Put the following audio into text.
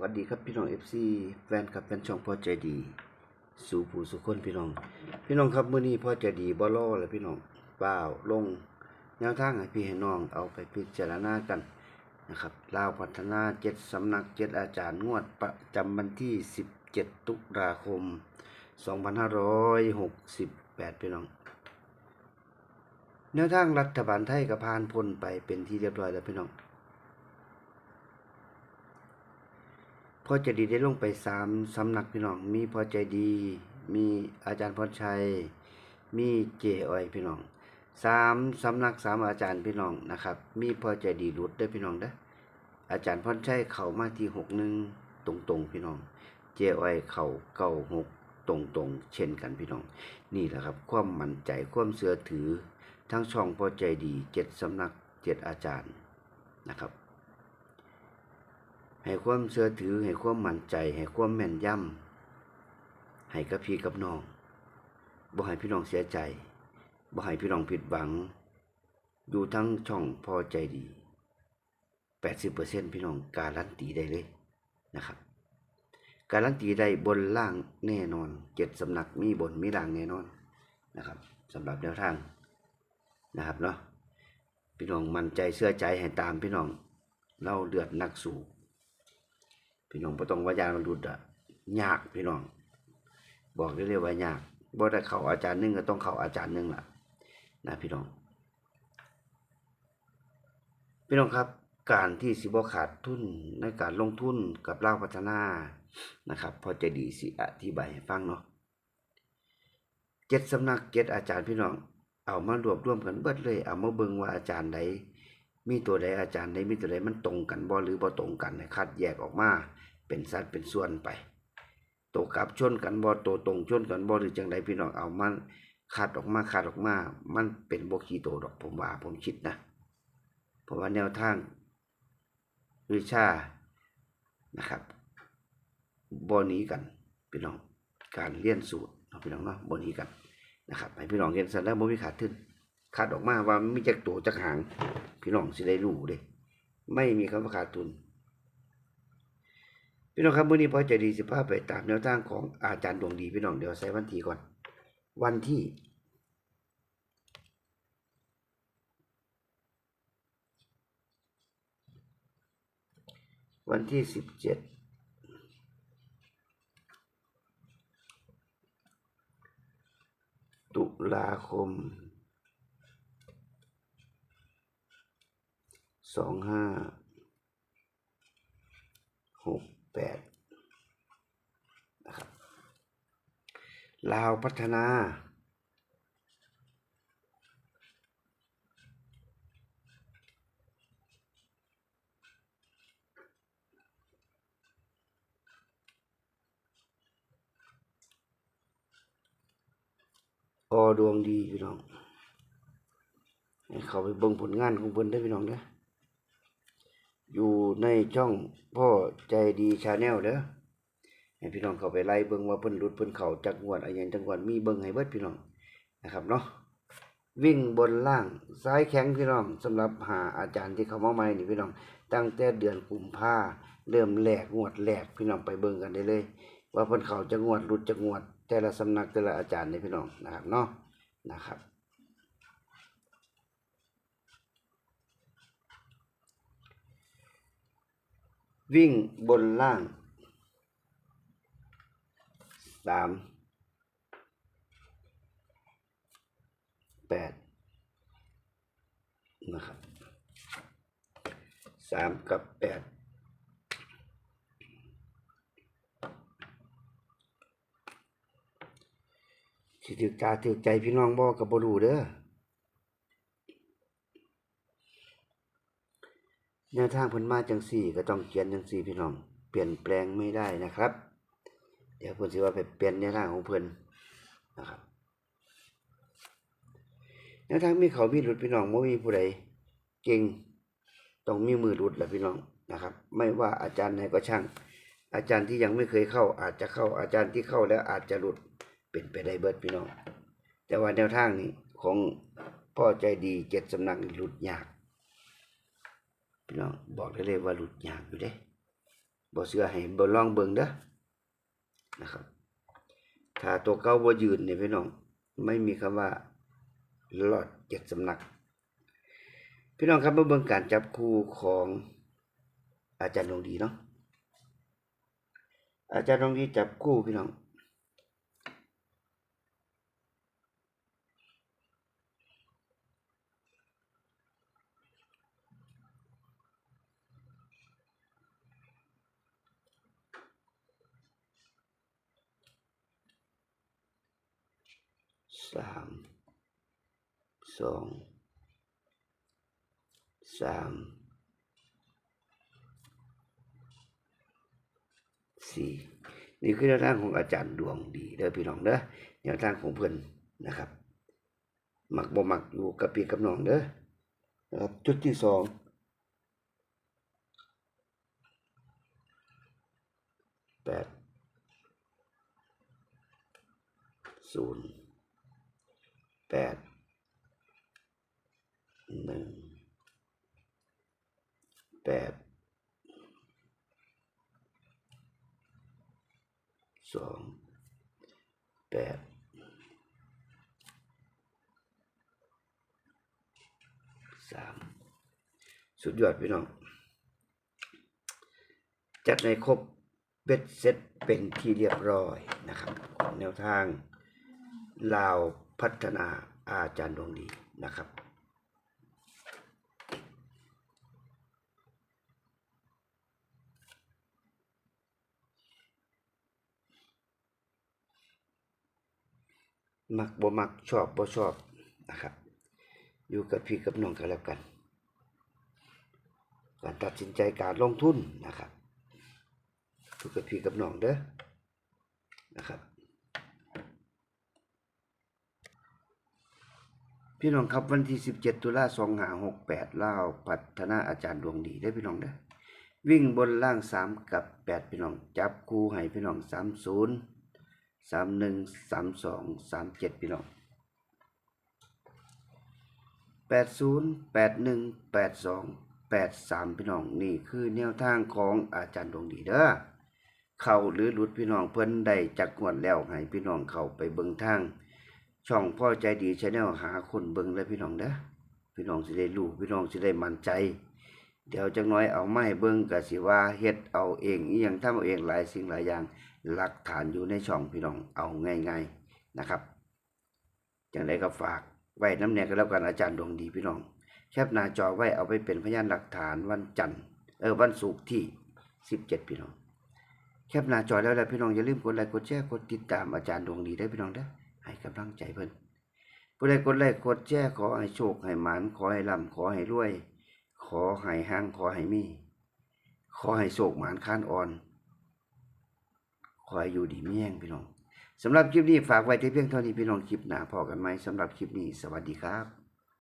วัสดีครับพี่น้อง FC แฟนคลับแฟนช่องพ่อใจดี สู่ผู้สุคนพี่น้อง พี่น้องครับเมื้อนี้พ่อใจดีบ่รอแล้วพี่น้องเปล่าลงแนวทางให้พี่ให้น้องเอาไปพิจารณากันนะครับลาวพัฒนาเจ็ดสำนักเจ็ดอาจารย์งวดประจำวันที่17ตุลาคม2568พี่น้องแนวทางรัฐบาลไทยก็ผ่านพ้นไปเป็นที่เรียบร้อยแล้วพี่น้อง พ่อใจดีได้ลงไปสามสำนักพี่น้อง มีพ่อใจดี มีอาจารย์พรชัย มีเจอ้อยพี่น้องสามสำนักสามอาจารย์พี่น้องนะครับ มีพ่อใจดีหลุดได้พี่น้องเด้ออาจารย์พรชัยเข้ามาที่หกหนึ่งตรงตรงๆพี่น้อง เจอ้อยเข้าเก้าหกตรงตรงๆเช่นกันพี่น้อง นี่แหละครับความมั่นใจความเสื่อถือ ทั้งช่องพอใจดีเจ็ดสำนักเจ็ดอาจารย์นะครับ ให้ความเชื่อถือ ให้ความมั่นใจ ให้ความแม่นยำให้กับพี่กับน้องบ่ให้พี่น้องเสียใจบ่ให้พี่น้องผิดหวัง ดูทั้งช่องพอใจดี80%พี่น้องการันตีได้เลยนะครับ การันตีได้บนล่างแน่นอนเจ็ดสำนักมีบนมีล่างแน่นอนนะครับสำหรับแนวทางนะครับเนาะพี่น้องมั่นใจเชื่อใจให้ตามพี่น้อง เราเดือดนักสู้ พี่น้องบ่ต้องว่ายานมันหลุดอะยากพี่น้อง บอกได้เลยว่ายากบ่ได้เข้าอาจารย์หนึงก็ต้องเข้าอาจารย์หนึงล่ะ นะพี่น้อง พี่น้องครับ การที่สิบขาดทุนในการลงทุนกับเล่าพัฒนานะครับ พอจะดีสิอธิบายให้ฟังเนาะเจ็ดสำนักเจ็ดอาจารย์พี่น้อง เอามารวบรวมกันเบิดเลย เอามาเบิงว่าอาจารย์ใด มีตัวใดอาจารย์ใดมีตัวใดมันตรงกันบ่หรือบ่ตรงกันให้คัดแยกออกมาเป็นสัดเป็นส่วนไปโตวกลับชนกันบ่โตวตรงชนกันบ่หรือจังใดพี่น้องเอามันคัดออกมาคัดออกมา มันเป็นบ่ขี้โตดอกผมว่าผมคิดนะเพราะว่าแนวทางวิชานะครับบ่หนีกันพี่น้องการเรียนสูตรเนพี่น้องเนาะบ่หนีกันนะครับให้พี่น้องเรียนสันแล้วบ่มีขาดทุนขาดออกมาว่ามีจักตัวจักหาง พี่น้องสิได้รู้เด้ไม่มีคำว่าขาดทุน พี่น้องครับเมื้อนี้พอใจดีสิพาไปตามแนวทางของอาจารย์ดวงดีพี่น้องเดี๋ยวใส่วันที่ก่อน วันที่วันที่สิบเจ็ดตุลาคม สองห้าหกแปดนะครับลาวพัฒนาอดวงดีพี่น้องให้เขาไปเบิ่งผลงานของเพิ่นได้พี่น้องเด้อ อยู่ในช่องพ่อใจดีชาแนลเด้อให้พี่น้องเข้าไปไล่เบิ่งว่าเพิ่นรุดเพิ่นเข้าจักงวดอะไรย่างจังหวัดมีเบิ่งให้เบิดพี่น้องนะครับเนาะวิ่งบนล่างซ้ายแข็งพี่น้องสำหรับหาอาจารย์ที่เขามาใหม่นี่พี่น้อง ตั้งแต่เดือนกุมภาเริ่มแรกงวดแรกพี่น้องไปเบิ่งกันได้เลย ว่าเพิ่นเข้าจักงวดรุดจักงวด แต่ละสำนักแต่ละอาจารย์นี่พี่น้องนะครับเนาะนะครับ วิ่งบนล่างสามแปดนะครับสามกับแปดสิถือตาถือใจพี่น้องบ่กับบรูเด้อ แนวทางพิ่นมาจังสี่ก็ต้องเขียนจังสี่พี่น้อง เปลี่ยนแปลงไม่ได้นะครับ เดี๋ยวเพิ่นสิว่าไปเปลี่ยนแนวทางของเพิ่อนนะครับแนวทางมีเขามีหลุดพี่น้องบ่มีผู้ใดเก่งต้องมีมือหลุดแหละพี่น้องนะครับ ไม่ว่าอาจารย์ไหนก็ช่าง อาจารย์ที่ยังไม่เคยเข้า อาจจะเข้าอาจารย์ที่เข้าแล้วอาจจะหลุดเป็นไปได้เบิดพี่น้อง แต่ว่าแนวทางนี้ของพ่อใจดีเจ็ดสำนักหลุดยาก พี่น้องบอกได้เลยว่าหลุดยากอยู่เด้บ่เชื่อให้บ่ลองเบิ่งเด้อนะครับ ถ้าตัวเก่าบ่ยืนเนี่ยพี่น้องไม่มีคำว่ารอดเจ็ดสำนัก พี่น้องครับมาเบิ่งการจับคู่ของอาจารย์ดวงดีเนาะอาจารย์ดวงดีจับคู่พี่น้อง สามสองสามสี่นี่คือแนวทางของอาจารย์ดวงดีเด้อพี่น้องเด้อแนวทางของเพื่อนนะครับหมักบ่มักอยู่กับพี่กับน้องเด้อนะครับจุดที่สองแปดศูนย์ แปดหนึ่งแปดสองแปดสามสุดยอดพี่น้อง จัดในครบเบ็ดเสร็จเป็นที่เรียบร้อยนะครับ แนวทางลาว พัฒนาอาจารย์ดวงดีนะครับ มักบ่มักชอบบ่ชอบนะครับ อยู่กับพี่กับน้องกันแล้วกัน การตัดสินใจการลงทุนนะครับอยู่กับพี่กับน้องเด้อนะครับ พี่น้องครับวันที่ 17 ตุลา2568ลาพัฒนาอาจารย์ดวงดีได้พี่น้องเด้วิ่งบนล่าง3กับ8พี่น้องจับคู่ให้พี่น้อง30 31 32 37พี่น้อง80 81 82 83พี่น้องนี่คือแนวทางของอาจารย์ดวงดีเด้อเข้าหรือหลุดพี่น้องเพิ่นได้จักงวดแล้วให้พี่น้องเข้าไปเบิ่งทาง ช่องพ่อใจดีชาแนลหาคนเบิ่งเลยพี่น้องเด้อพี่น้องสิได้รู้พี่น้องสิได้มั่นใจ เดี๋ยวจักหน้อยเอาไม้เบิ่งก็สิว่าเฮ็ดเอาเองอีหยังทำเอาเองหลายสิ่งหลายอย่างหลักฐานอยู่ในช่องพี่น้องเอาง่ายๆนะครับจังไดก็ฝากไว้น้ำแนกกันแล้วกันอาจารย์ดวงดีพี่น้อง แคปหน้าจอไว้เอาไปเป็นพยานหลักฐานวันจันทร์เออวันศุกร์ที่ 17 พี่น้อง แคปหน้าจอแล้วแล้วพี่น้องอย่าลืมกดไลค์กดแชร์กดติดตามอาจารย์ดวงดีได้พี่น้องเด้อ ให้กำลังใจเพิ่นผู้ใดกดไลค์กดแชร์ขอให้โชคให้หมานขอให้ร่ำขอให้รวย ขอให้ห้างขอให้มี ขอให้โชคหมานค้านอ่อน ขอให้อยู่ดีมีแห้งพี่น้องสำหรับคลิปนี้ฝากไว้ที่เพียงเท่านี้พี่น้องคลิปหน้าพอกันไหมสำหรับคลิปนี้สวัสดีครับ